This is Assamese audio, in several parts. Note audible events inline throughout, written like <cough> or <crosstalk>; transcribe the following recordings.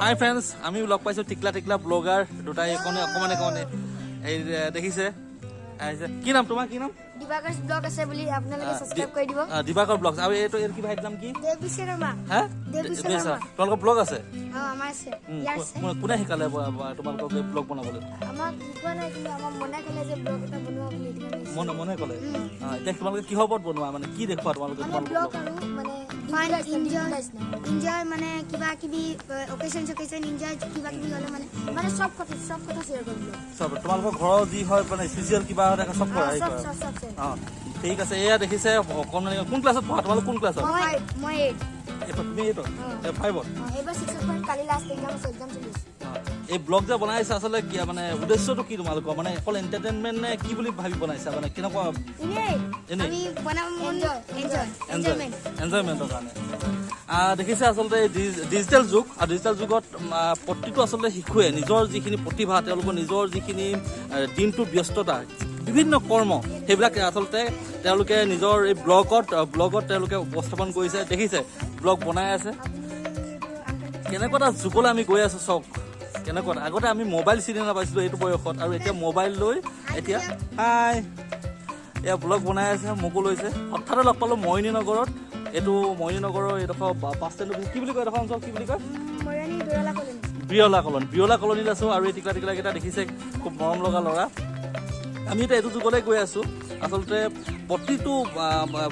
হাই ফ্ৰেণ্ডছ আমি লগ পাইছোঁ টিকলা টিকলা ব্লগাৰ দুটাই অকণে অকণমান অকণমানে এই দেখিছে? আহিছে। কি নাম তোমাৰ? কি নাম? দিবাকৰ্ষ ব্লগ আছে বুলি আপোনালোকে আহ, ছাবস্ক্ৰাইব দি- কৰি দিব। আহ, দিবাকৰ ব্লগ আৰু এইটো এইটো কি ভাইটিৰ নাম কি? দেৱী শৰ্মা হা? দেৱী দেৱী শৰ্মা। শৰ্মা। তোমালোকৰ ব্লগ আছে? অ আমাৰ আছে। উম, ইয়াৰ কো- আছে। কোনে- কোনে শিকালে ব- ব- তোমালোকক এই ব্লগ বনাবলৈ? আমাক শিকোৱা নাই কিন্তু আমাৰ মনে ক'লে যে ব্লগ এটা বনোৱা বুলি। মনে মনে ক'লে? আহ, এতিয়া তোমালোকে কিহৰ ওপৰত বনোৱা? মানে কি দেখুওৱা তোমালোকে মানে তোমালোকৰ ব্লগ blog? আৰু মানে ফাইন এনজয় এনজয় মানে কিবা কিবি অকেশ্যন চকেশ্যন এনজয় কিবা কিবি হ'লে মানে মানে চব কথা চব কথা শ্বেয়াৰ কৰিব চব তোমালোকৰ ঘৰৰ যি হয় মানে স্পেচিয়েল কিবা হয় থাকে চব কৰা। অঁ ঠিক আছে এয়া দেখিছে অকণমানি কোন ক্লাছত পঢ়া তোমালোক কোন ক্লাছত মই মই এইট তুমি এইটো। ফাইভত এইবাৰ ছিক্সত পঢ়িম কালি লাষ্ট এক্সাম আছে এক্সাম চলি আছে। এই ব্লগ যে বনাইছা আচলতে কি মানে উদ্দেশ্যটো কি তোমালোকৰ? মানে অকল এণ্টাৰটেইনমেণ্ট নে কি বুলি ভাবি বনাইছা? মানে কেনেকুৱা? এনেই? আমি বনাম এনজয় এনজয়মেণ্টৰ কাৰণে। দেখিছে আচলতে ডিজিটেল যুগ আৰু ডিজিটেল যুগত প্ৰতিটো আচলতে শিশুৱে নিজৰ যিখিনি প্ৰতিভা তেওঁলোকৰ নিজৰ যিখিনি দিনটোৰ ব্যস্ততা বিভিন্ন কৰ্ম সেইবিলাক আচলতে তেওঁলোকে নিজৰ এই ব্লগত ব্লগত তেওঁলোকে উপস্থাপন কৰিছে। দেখিছে ব্লগ বনাই আছে। কেনেকুৱা এটা যুগলৈ আমি গৈ আছো চাওক। কেনেকুৱা। আগতে আমি মোবাইল চিনি নাপাইছিলোঁ এইটো বয়সত আৰু এতিয়া মোবাইল লৈ এতিয়া হাই। এয়া ব্লগ বনাই আছে মোকো লৈছে। হঠাতে লগ পালোঁ মৰিণী নগৰত। এইটো মৰিণী নগৰৰ এইডোখৰ বাছ ষ্টেণ্ড কি বুলি কয় এইডোখৰ অঞ্চল? কি বুলি কয়? বিৰলা কলনী। বিৰলা কলনীত আছোঁ আৰু এই টিকলা টিকলাকেইটা দেখিছে খুব মৰম লগা ল'ৰা। আমি এতিয়া এইটো যুগলৈ গৈ আছোঁ। আচলতে প্ৰতিটো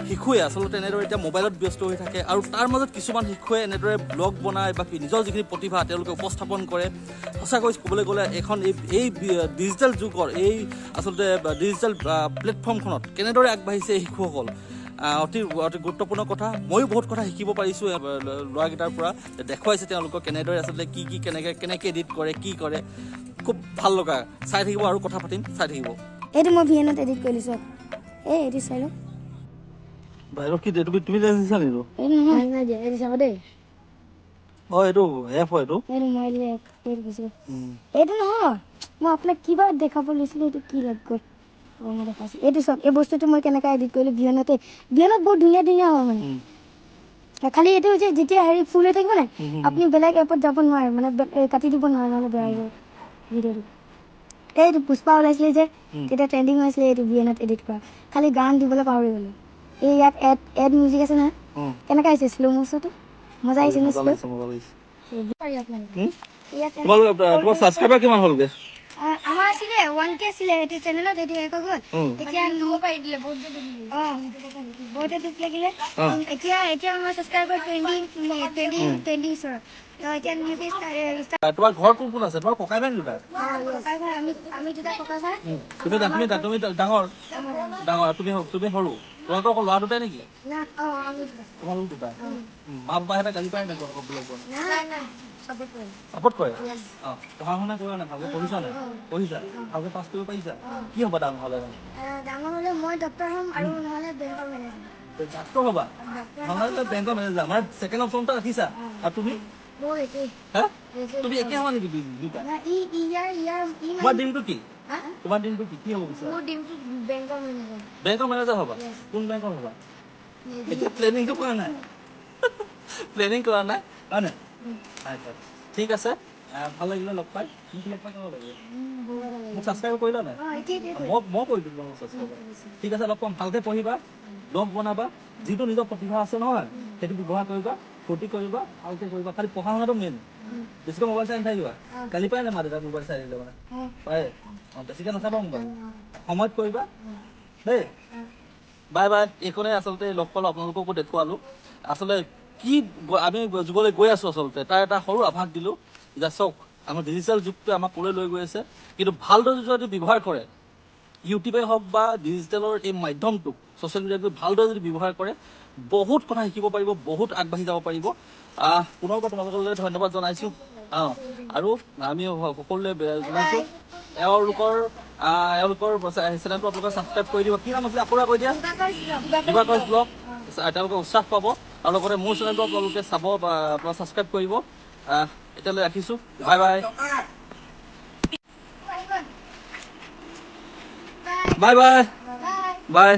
শিশুৱে আচলতে এনেদৰে এতিয়া মোবাইলত ব্যস্ত হৈ থাকে আৰু তাৰ মাজত কিছুমান শিশুৱে এনেদৰে ব্লগ বনায় বা নিজৰ যিখিনি প্ৰতিভা তেওঁলোকে উপস্থাপন কৰে। সঁচাকৈ ক'বলৈ গ'লে এখন এই এই ডিজিটেল যুগৰ এই আচলতে ডিজিটেল প্লেটফৰ্মখনত কেনেদৰে আগবাঢ়িছে এই শিশুসকল অতি অতি গুৰুত্বপূৰ্ণ কথা। ময়ো বহুত কথা শিকিব পাৰিছোঁ ল'ৰাকেইটাৰ পৰা দেখুৱাইছে তেওঁলোকক কেনেদৰে আচলতে কি কি কেনেকৈ কেনেকৈ এডিট কৰে কি কৰে। খুব ভাল লগা। চাই থাকিব আৰু কথা পাতিম চাই থাকিব। এইটো মই ভিএনত এডিট কৰি লৈছোঁ এই এডিট চাই লওঁ বাহিৰত কি তুমি তুমি দেখিছা নেকি এইটো নহয়। নাই দিয়া এইটো চাব দেই। অঁ এইটো এপ হয় এইটো। এইটো মই দিলে এইটো গুচি এইটো নহয় মই আপোনাক কিবা দেখাব লৈছিলোঁ এইটো কি লাগ গ'ল। অঁ মই দেখাইছোঁ। এইটো চাওক এই বস্তুটো মই কেনেকৈ এডিট কৰিলোঁ ভিএনতে ভিএনত বহুত ধুনীয়া ধুনীয়া হয় মানে। খালি এইটো হৈছে যেতিয়া হেৰি ফুল হৈ থাকিব নাই আপুনি বেলেগ এপত যাব নোৱাৰে মানে কাটি দিব নোৱাৰে নহ'লে বেয়া আহিব ভিডিঅ'টো। এইটো পুষ্পা ওলাইছিলে যে তেতিয়া ট্ৰেণ্ডিং হৈছিলে এইটো ভিএনত এডিট কৰা। খালি গান দিবলৈ পাহৰি গ'লোঁ। এই ইয়াত এড এড মিউজিক আছে নহয়। কেনেকৈ আহিছে শ্ল' মোচনটো মজা আহিছে ন শ্ল' আমাৰ আছিলে ওৱান কে আছিলে এইটো চেনেলত এইটো শেষ হৈ গ'ল। এতিয়া নব পাৰি দিলে বহুত অঁ। বহুতে দুখ লাগিলে এতিয়া এতিয়া আমাৰ ছাবস্ক্ৰাইবাৰ টুৱেণ্টি টুৱেণ্টি টুৱেণ্টি ওচৰত তো এতিয়া নিউকে তোমাৰ ঘৰত কোন কোন আছে? তোমাৰ ককাই ভাই দুটা ককাই ভাই আমি আমি দুটা ককাই ভাই তুমি তুমি তুমি ডাঙৰ। ডাঙৰ তুমি তুমি সৰু। তোমালোকৰ অকল ল'ৰা দুটাই নেকি? না তোমালোক দুটা? মা পাপাহঁতে গালি কৰে। অঁ পঢ়া শুনা কৰা নাই ভালকৈ? পঢ়িছা নাই? পঢ়িছা? ভালকৈ পাছ কৰিব পাৰিছা? কি হ'ব ডাঙৰ হ'লে? ডাঙৰ মই ডক্টৰ হ'ম আৰু নহ'লে বেংকৰ মেনেজাৰ ডাক্তৰ হ'বা? নহ'লে বেংকৰ মেনেজাৰ আমাৰ ছেকেণ্ড অপশ্যনটা ৰাখিছা। আৰু তুমি? মোৰ একেই। হা? তুমি একে হ'বা নেকি দুই- দুইটা না, ই ই ইয়াৰ ইয়াৰ ই তোমাৰ ডিমটো কি? হা? তোমাৰ ডিমটো কি? কি হ'ব বিচাৰা মোৰ ডিমটো বেংকৰ মেনেজাৰ বেংকৰ মেনেজাৰ হ'বা? কোন বেংকৰ হ'বা? এতিয়া প্লেনিংটো কৰা নাই। প্লেনিং <laughs> কৰা নাই? হয় নাই? হয়, হয়। ঠিক আছে। ভাল লাগিলে লগ পাই মোক লগ পাই কেনেকুৱা লাগিলে মোক ছাবস্ক্ৰাইব কৰিলা নাই এতিয়া মই মই কৰি দিম তোমাক ছাবস্ক্ৰাইব ঠিক আছে লগ পাম ভালকৈ পঢ়িবা ব্লগ বনাবা যিটো নিজৰ প্ৰতিভা আছে নহয় সেইটো ব্যৱহাৰ কৰিবা ফূৰ্তি কৰিবা ভালকৈ কৰিবা খালি পঢ়া শুনাটো মেইন বেছিকৈ মোবাইল চাই নাথাকিবা কালি পাই নাই মা দেউতাক মোবাইল চাই দিলে মানে পাৰে অঁ বেছিকৈ নাচাবা মোবাইল সময়ত কৰিবা দেই বাই বাই এইখনে আচলতে লগ পালোঁ আপোনালোককো দেখুৱালোঁ আচলতে কি আমি যুগলৈ গৈ আছোঁ আচলতে তাৰ এটা সৰু আভাস দিলোঁ যে চাওক আমাৰ ডিজিটেল যুগটোৱে আমাক ক'লৈ লৈ গৈ আছে? কিন্তু ভালদৰে যদি ব্যৱহাৰ কৰে ইউটিউবে হওক বা ডিজিটেলৰ এই মাধ্যমটোক ছ'চিয়েল মিডিয়াটো ভালদৰে যদি ব্যৱহাৰ কৰে বহুত কথা শিকিব পাৰিব বহুত আগবাঢ়ি যাব পাৰিব। পুনৰবাৰ তোমালোকলৈ ধন্যবাদ জনাইছোঁ। অঁ আৰু আমি সকলোৱে জনাইছোঁ। এওঁলোকৰ এওঁলোকৰ চেনেলটো আপোনালোকে ছাবস্ক্ৰাইব কৰি দিব কি নাম আছিলে? আকৌ কৈ দিয়া। ব্লগ। তেওঁলোকে উৎসাহ পাব। আৰু লগতে মোৰ চেনেলটো আপোনালোকে চাব বা আপোনালোকে ছাবস্ক্ৰাইব কৰিব। এতিয়ালৈ ৰাখিছোঁ। Bye bye. Bye bye. বাই।